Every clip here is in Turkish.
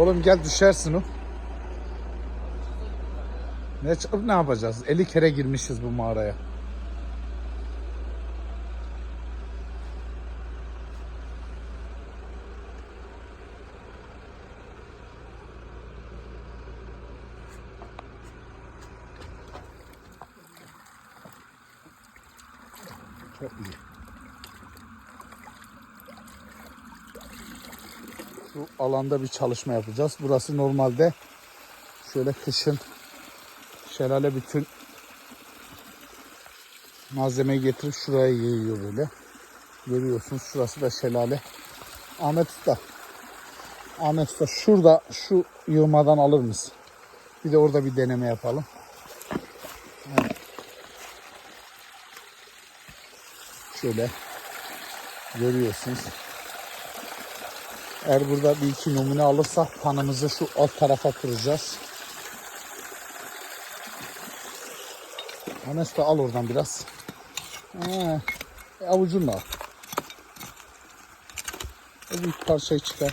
Oğlum gel düşersin o. Ne, ç- ne yapacağız? 50 kere girmişiz bu mağaraya. Çok iyi. Şu alanda bir çalışma yapacağız. Burası normalde şöyle kışın şelale bütün malzemeyi getirip şuraya yığıyor böyle. Görüyorsunuz şurası da şelale. Ahmet Usta. Ahmet Usta şurada şu yığmadan alır mısın? Bir de orada bir deneme yapalım. Evet. Şöyle görüyorsunuz. Eğer burada bir iki numune alırsak panımızı şu alt tarafa kuracağız. Ahmet Usta al oradan biraz. Ha, e, avucunla al. O büyük parçayı çıkar.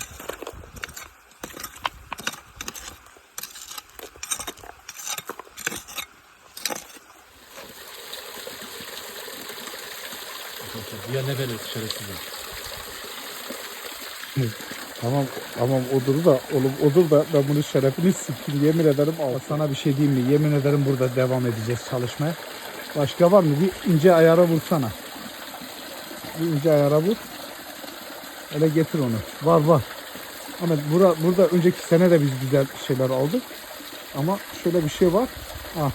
Ya ne böyle şerefsizim. Tamam tamam odur da oğlum odur da ben bunun şerefini siktim yemin ederim al. Sana bir şey diyeyim mi? Yemin ederim burada devam edeceğiz çalışmaya. Başka var mı? Bir ince ayara vursana. Bir ince ayara vur. Hele getir onu. Var var. Ama bura, burada önceki sene de biz güzel şeyler aldık. Ama şöyle bir şey var. Ah